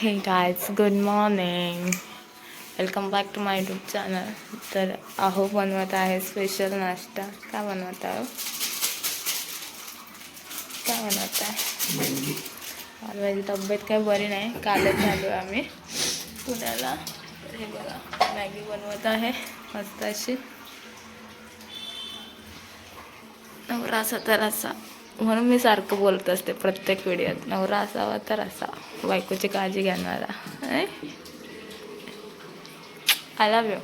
Hey guys good morning welcome back to my YouTube channel तर अहो बनवत आहे स्पेशल नाश्ता. काय बनवत आहो? काय बनवत आहे? माझी तब्येत काही बरी नाही? कालच झालो आम्ही. पुण्याला. हे बघा मॅगी बनवत आहे. मस्त अशी. नवरा असा तर असा म्हणून मी सारखं बोलत असते प्रत्येक व्हिडिओत. नवरा असावा तर असा. बायकोची काळजी घेणारा. आय लव्ह यू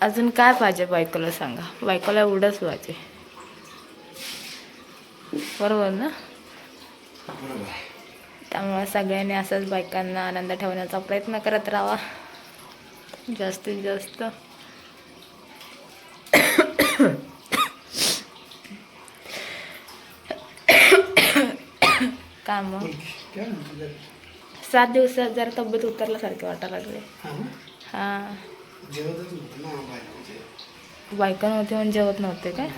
अजून काय पाहिजे बायकोला सांगा? बायकोला एवढंच पाहिजे. बरोबर ना? त्यामुळे सगळ्यांनी असंच बायकांना आनंद ठेवण्याचा प्रयत्न करत राहा. जास्तीत जास्त. काय मग? सात दिवसात जरा तब्येत उतरल्यासारखे वाटायला लागले. हा. बायका नव्हते म्हणजे जेवत नव्हते काय?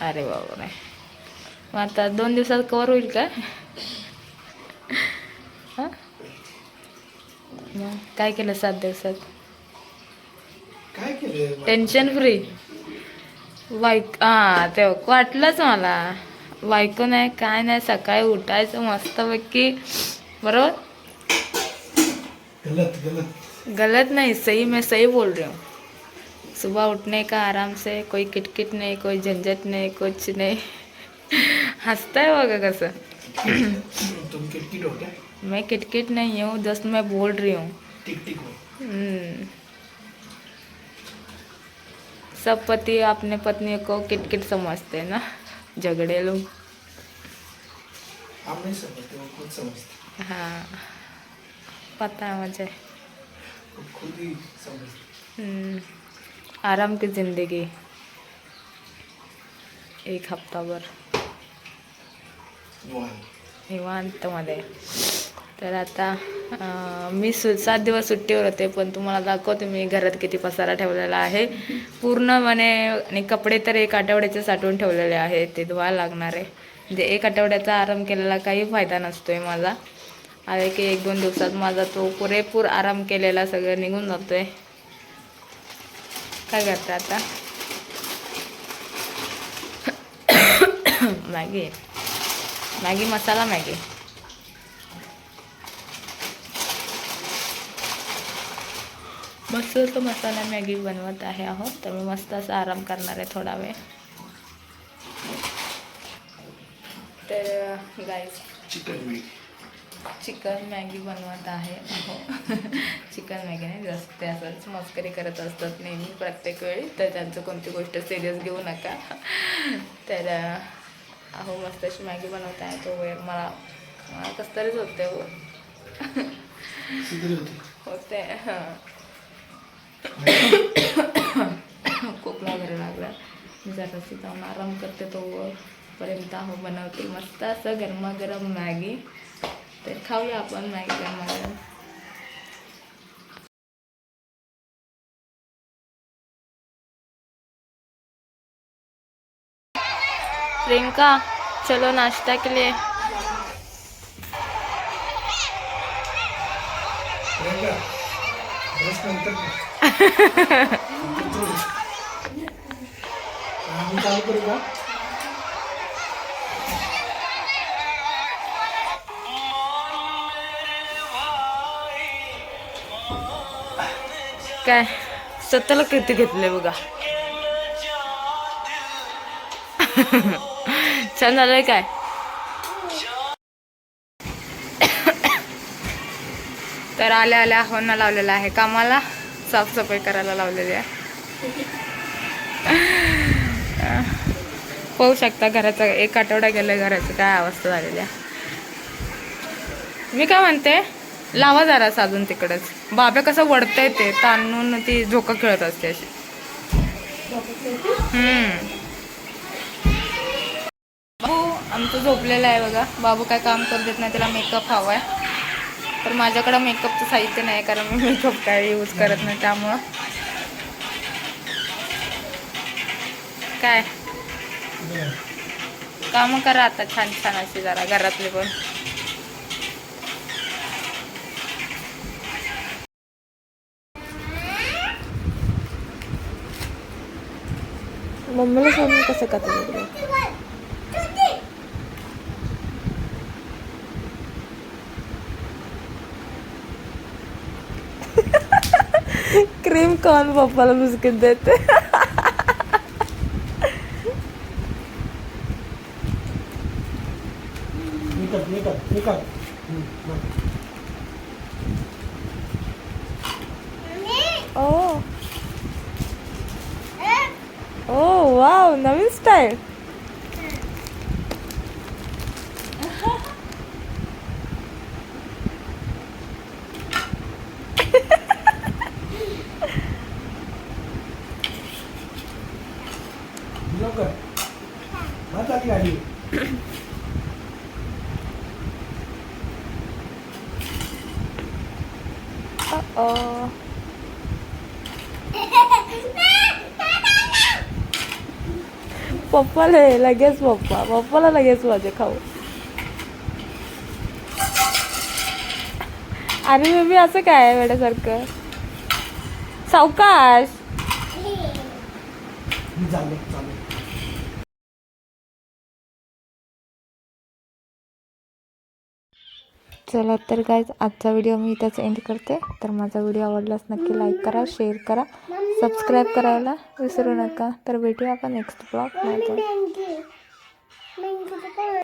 अरे बाबा नाही मग आता दोन दिवसात कवर होईल का हां? मग काय केलं सात दिवसात? काय केलं? टेन्शन फ्री बाईक हाँ ते वाटलंच मला बायको नाही काय नाही सकाळी उठायचं मस्तपैकी बरोबर गलत गलत गलत नहीं सही मैं सही बोल रही हूँ सुबह उठने का आराम से कोई किटकिट नहीं कोई झंझट नहीं कुछ नहीं हंसता है बघा कसं तुम किटकिट हो क्या मैं किटकिट नहीं हूँ जस्ट मैं बोल रही हूँ सब पति अपने पत्नी को किटकिट समझते हैं ना? झगड़े लोग। हम नहीं समझते वो खुद समझते। हाँ पता है मुझे। ही। आराम की ज़िंदगी। एक हफ्ता भर। वन निवांतमध्ये तर आता मी सु सात दिवस सुट्टीवर होते पण तुम्हाला दाखवते मी घरात किती पसारा ठेवलेला आहे. पूर्ण म्हणे आणि कपडे तर एक आठवड्याचे साठवून ठेवलेले आहे ते धुवायला लागणार आहे. म्हणजे एक आठवड्याचा आराम केलेला काही फायदा नसतो आहे माझा. आहे की एक दोन दिवसात माझा तो पुरेपूर आराम केलेला सगळं निघून जातो आहे काय करतं आता? मॅगी. मॅगी मसाला मॅगी. मस्त असं मसाला मॅगी बनवत आहे आहोत तर मी मस्त असं आराम करणार आहे थोडा वेळ. तर गाईस चिकन मॅगी बनवत आहे. अहो चिकन मॅगी नाही जास्त ते असंच मस्करी करत असतात नेहमी प्रत्येक वेळी तर त्यांचं कोणती गोष्ट सिरियस घेऊ नका. तर अहो मस्त अशी मॅगी बनवत आहे तो वेळ. मला मला कसं तरीच होते हो. होती? होते हां. खोकला वगैरे लागला. मी जराशी जाऊन आराम करते तो पर्यंत हो बनवते मस्त असं गरमागरम मॅगी. तर खाऊया आपण मॅगी गरमागरम. प्रियंका चलो नाश्ता के लिए. प्रियंका काय? स्वतःला किती घेतले बघा. छान झालंय काय? तर आल्या आल्या होना लावलेला आहे कामाला. साफसफाई करायला लावलेली आहे. पाहू शकता घराचा एक आठवडा गेलाय घराची काय अवस्था झालेली आहे. मी काय म्हणते लावा जरा अजून तिकडच. बाब्या कसं वडतंय ते ताणून ती झोका खेळत असते अशी. हम्म. बाबू आमचं झोपलेलं आहे बघा. बाबू काय काम करू देत नाही त्याला मेकअप हवाय. तर माझ्याकडं मेकअपचं साहित्य नाही कारण मी मेकअप काय यूज करत नाही त्यामुळं. काय? कामं करा आता छान छान अशी जरा घरातले पण. मम्मीला सोडून कसं का क्रीम कॉर्न पप्पाला बिस्किट देते. ओ ओ वाव नवीन स्टाईल लवकर. हा गाडी. ओ पप्पाला लगेच पप्पा. पप्पाला लगेच माझे खाऊ. अरे बेबी असं काय वेड्यासारखं सावकाश. मी चला तर काय आजचा व्हिडिओ मी इथंच एंड करते. तर माझा व्हिडिओ आवडलाच नक्की लाईक करा शेअर करा सबस्क्राईब करायला विसरू नका. तर भेटूया आपण नेक्स्ट ब्लॉग